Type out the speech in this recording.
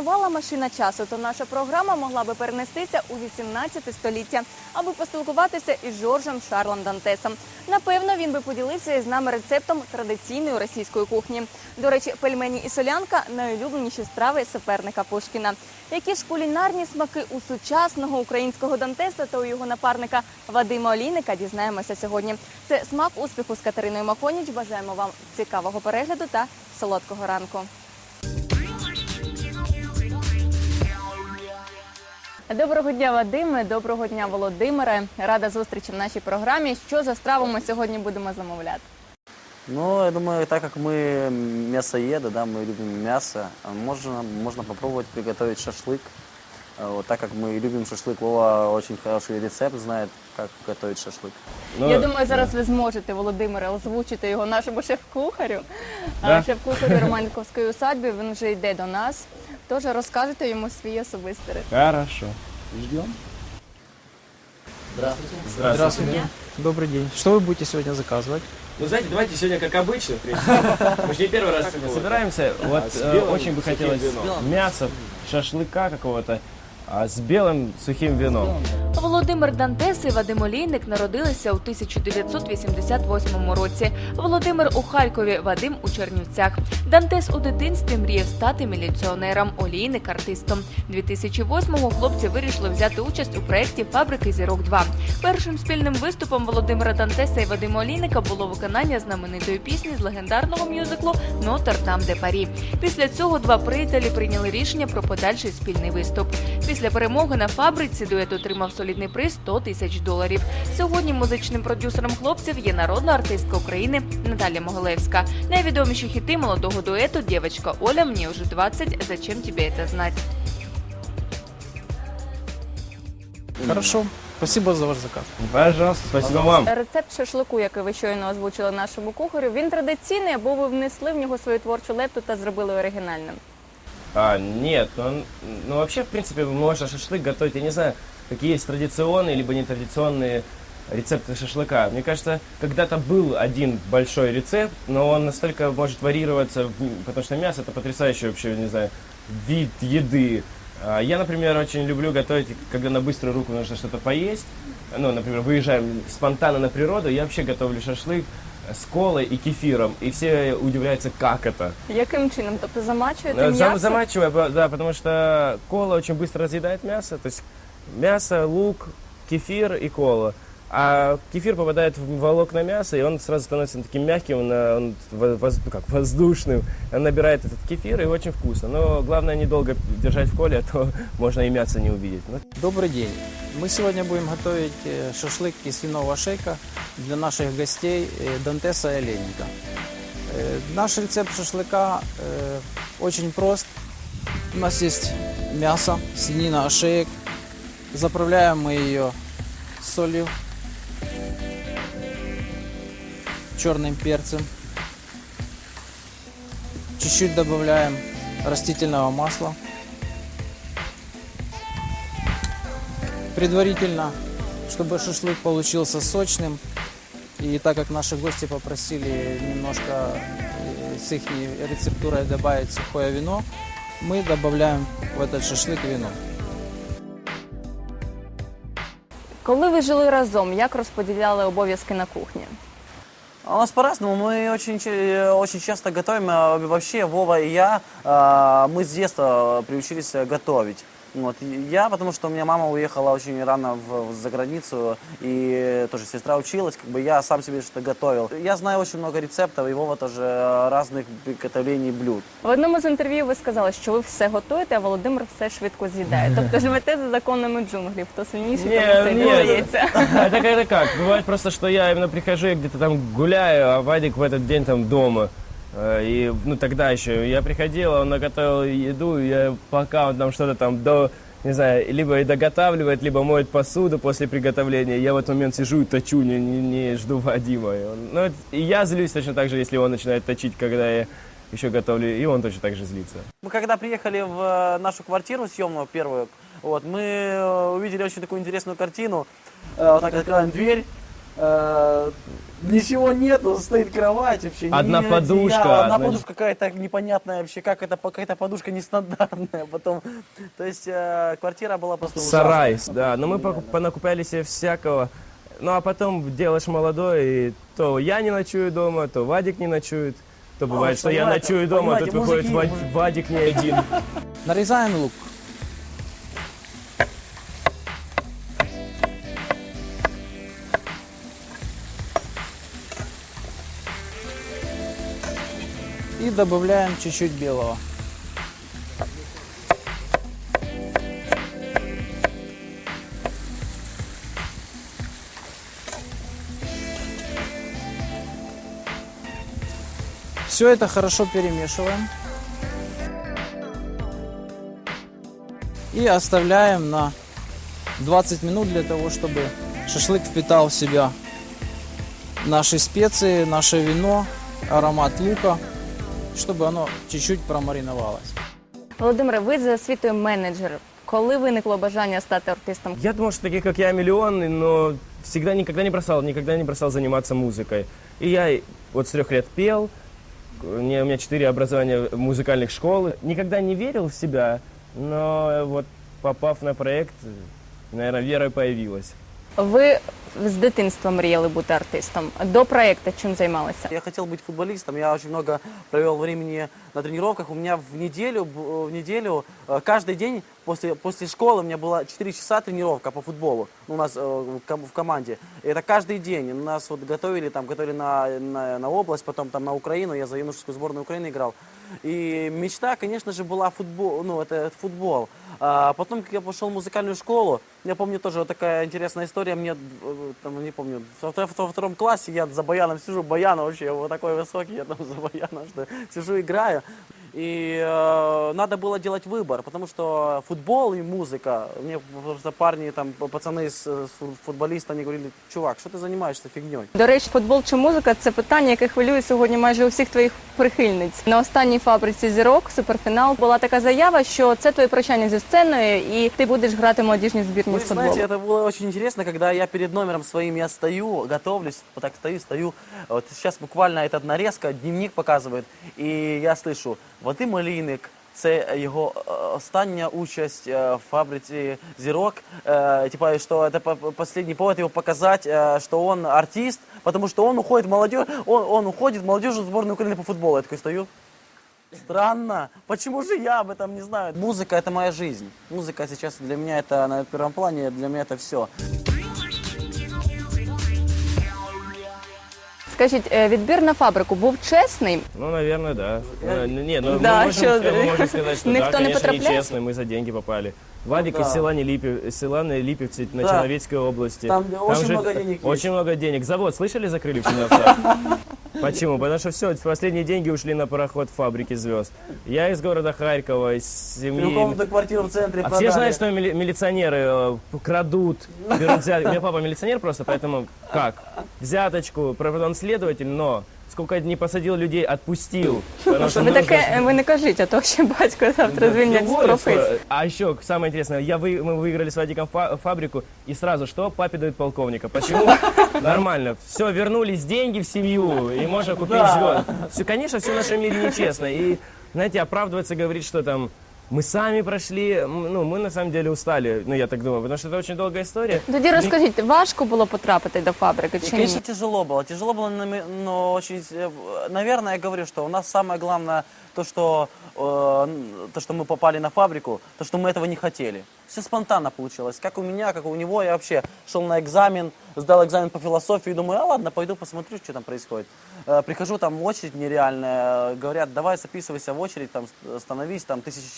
Існувала машина часу, то наша програма могла би перенестися у 18 століття, аби поспілкуватися із Жоржем Шарлем Дантесом. Напевно, він би поділився із нами рецептом традиційної російської кухні. До речі, пельмені і солянка найулюбленіші страви суперника Пушкіна. Які ж кулінарні смаки у сучасного українського Дантеса та у його напарника Вадима Олійника дізнаємося сьогодні. Це смак успіху з Катериною Махоніч. Бажаємо вам цікавого перегляду та солодкого ранку. Доброго дня, Вадиме. Доброго дня, Володимире. Рада зустрічі в нашій програмі. Що за страву ми сьогодні будемо замовляти? Ну, я думаю, так как мы мясоеды, да, мы любим мясо, а можно, можно попробовать приготовить шашлык. А Вот, так как мы любим шашлык, Вова очень хороший рецепт знает, как готовить шашлык. Ну, Я думаю, зараз ви зможете, Володимире, озвучити його нашому шеф-кухарю. А, Да. Шеф-кухарю Романковської усадьби. Він вже йде до нас. Тож розкажете йому свій особистий рецепт. Хорошо. Ждем. Здравствуйте. Здравствуйте. Здравствуйте. Добрый день. Что вы будете сегодня заказывать? Ну, знаете, давайте сегодня как обычно, в принципе. Мы же не первый раз такого. Собираемся. Вот А, с э, белым очень бы сухим хотелось вином. мяса, шашлыка какого-то, а с белым сухим вином. Володимир Дантес і Вадим Олійник народилися у 1988 році. Володимир у Харкові, Вадим у Чернівцях. Дантес у дитинстві мріяв стати міліціонером, Олійник артистом. 2008-го хлопці вирішили взяти участь у проєкті Фабрики зірок 2 Першим спільним виступом Володимира Дантеса і Вадима Олійника було виконання знаменитої пісні з легендарного мюзиклу Нотр-Дам де Парі. Після цього два приятелі прийняли рішення про подальший спільний виступ. Після перемоги на фабриці дует отримав солідний приз 100 тисяч доларів. Сьогодні музичним продюсером хлопців є народна артистка України Наталя Могилевська. Найвідоміші хіти молодого дуету Дівчинка Оля, мені вже 20, зачем тебе це знати? Хорошо. Спасибо за ваш заказ. Пожалуйста, спасибо вам. Рецепт шашлику, який ви щойно озвучили нашому кухарю, він традиційний, або ви внесли в нього свою творчу лепту та зробили оригінальним. А, нет, ну, ну вообще, в принципе, можно шашлык готовить, я не знаю, какие есть традиционные либо нетрадиционные рецепты шашлыка. Мне кажется, когда-то был один большой рецепт, но он настолько может варьироваться, в- потому что мясо это потрясающий вообще, не знаю, вид еды. А, Я, например, очень люблю готовить, когда на быструю руку нужно что-то поесть. Ну, например, выезжаем спонтанно на природу, я вообще готовлю шашлык с колой и кефиром, и все удивляются, как это. Яким чином? Тобто замачуєте Э, м'ясо? зам- Замачивая, по- да, потому что кола очень быстро разъедает мясо. То есть мясо, лук, кефир и кола. А кефир попадает в волокна мяса, и он сразу становится таким мягким, он во- воз- ну, как, воздушным. Он набирает этот кефир, и очень вкусно. Но главное недолго держать в коле, а то можно и мясо не увидеть. Ну, Добрый день. Мы сегодня будем готовить э, шашлык из свиного шейка для наших гостей э, Дантеса и Оленника. Э, Наш рецепт шашлыка э, очень прост. У нас есть мясо, свинина, ошеек. Заправляем мы ее солью, черным перцем. Чуть-чуть добавляем растительного масла. предварительно, чтобы шашлык получился сочным. И так как наши гости попросили немножко э, с их рецептурой добавить сухое вино, мы добавляем в этот шашлык вино. Коли ви жили разом, як розподіляли обов'язки на кухні? У нас по-разному. Мы очень, очень часто готовим. Вообще, Вова и я, мы с детства приучились готовить. Вот. И Я, потому что у меня мама уехала очень рано в, за границу, и тоже сестра училась, как бы я сам себе что-то готовил. Я знаю очень много рецептов, и Вова тоже а, разных приготовлений блюд. В одному з інтерв'ю ви сказали, що ви все готуєте, а Володимир все швидко з'їдає. Тобто живете за законами джунглів. Хто сильніший, тому Не, все не. віддається. Это как это как? Бывает просто, что я именно прихожу, я где-то там гуляю, а Вадик в этот день там дома. Э, И, ну, тогда еще я приходил, он наготовил еду, я пока он там что-то там до, не знаю, либо и доготавливает, либо моет посуду после приготовления. Я в этот момент сижу и точу, не, не, не жду Вадима. И, он- ну, и я злюсь точно так же, если он начинает точить, когда я еще готовлю, и он точно так же злится. Мы когда приехали в э, нашу квартиру съемную первую, вот, мы э, увидели очень такую интересную картину. Вот так открываем дверь, э, ничего нету, стоит кровать вообще. ни Одна одеяла, подушка, Одна одна- подушка какая-то непонятная вообще, как это, какая-то подушка нестандартная. Потом, то есть э, квартира была просто ужасная. Сарай, да. Но мы пок- понакупляли себе всякого. Ну а потом делаешь молодой, и то я не ночую дома, то Вадик не ночует. То бывает, что я понимаете, ночую дома, а тут понимаете, выходит мужики- Вад- Вадик не один. Нарезаем лук. И добавляем чуть-чуть белого. Все это хорошо перемешиваем. И оставляем на 20 минут для того, чтобы шашлык впитал в себя наши специи, наше вино, аромат лука, чтобы оно чуть-чуть промариновалось. Володимире, ви за освітою менеджер. Коли виникло бажання стати артистом? Я думал, что таких, как я, миллионы, но всегда никогда не бросал, никогда не бросал заниматься музыкой. И я вот с трех лет пел, у меня, у меня четыре образования музыкальных школ. Никогда не верил в себя, но вот попав на проект, наверное, вера появилась. Ви з дитинства мріяли бути артистом. До проекту чим займалися? Я хотел быть футболистом, я очень много провел времени на тренировках. У меня в неделю, б- в неделю э, каждый день после, после школы у меня было 4 часа тренировка по футболу ну, у нас э, в ком- в команде. И это каждый день. Нас вот готовили, там, готовили на, на, на область, потом там на Украину. Я за юношескую сборную Украины играл. И мечта, конечно же, была футбол, ну, это футбол. А потом, как я пошел в музыкальную школу, я помню тоже вот такая интересная история. Мне, э, там, не помню, во, втор- во втором классе я за баяном сижу, баян вообще вот такой высокий, я там за баяном, что сижу, играю. И э, надо было делать выбор, потому что футбол и музыка, мне просто парни, там, пацаны с, с футболиста, они говорили, чувак, что ты занимаешься фигней? До речі, футбол чи музика це питання, яке хвилює сьогодні майже усіх твоїх прихильниць. На останній фабриці зірок суперфінал була така заява, що це твоє прощання зі сценою, і ти будеш грати в молодіжній збірні Вы з футболу. знаете, это было очень интересно, когда я перед номером своим я стою, готовлюсь, вот так стою, стою. Вот сейчас буквально этот нарезка, дневник показывает, и я слышу, Вадим Олійник, це його е, остання участь е, в фабриці зірок. Е, Типа, что это по- по- последний повод его показать, э, что он артист, потому что он уходит в молодежь, он, он уходит в молодежную сборную Украины по футболу. Я такой стою. Странно. Почему же я об этом не знаю? Музыка это моя жизнь. Музыка сейчас для меня это на первом плане, для меня это все. Скажіть, е, відбір на фабрику був чесний? Ну, наверное, да. Э, Не, ну Да, мы, можем, чё мы ты? можем сказать, что Никто да, не конечно, потрапляет? нечестно, мы за деньги попали. Вадик Ну из да. села, Нелипев, из села Нелипевцы на Да. Черновецкой области. Там очень много денег есть. Очень много денег. Завод, слышали, закрыли в Черновцах? Почему? Потому что все, последние деньги ушли на пароход фабрики звезд. Я из города Харькова, из семьи... Трехкомнатную квартиру в центре А продали. все знают, что мили- милиционеры э, крадут, берут взятки. У меня папа милиционер просто, поэтому как? Взяточку, правда, он следователь, но сколько не посадил людей, отпустил. Потому что Ви нужно таке е, ви не кажіть, а то ще батько завтра звільнять з Уволят професії. скоро. А еще самое интересное, я вы, мы выиграли с Вадиком фа- фабрику, и сразу что? Папе дают полковника. Почему? Нормально. Все, вернулись деньги в семью, и можно купить звезд. Все, конечно, все в нашем мире нечестно. И, знаете, оправдываться, говорить, что там мы сами прошли, м, ну, мы на самом деле устали, ну, я так думаю, потому что это очень долгая история. Тоді розкажіть, важко було потрапити до фабрики чи ні? Конечно, тяжело было. Тяжело было, но- но очень... э, Наверное, я говорю, что у нас самое главное то, что, э, то, что мы попали на фабрику, то, что мы этого не хотели. Все спонтанно получилось. Как у меня, как у него. Я вообще шел на экзамен, сдал экзамен по философии, думаю, а ладно, пойду посмотрю, что там происходит. Э, Прихожу, там очередь нереальная. Говорят, давай записывайся в очередь, там становись, там тысячи человек.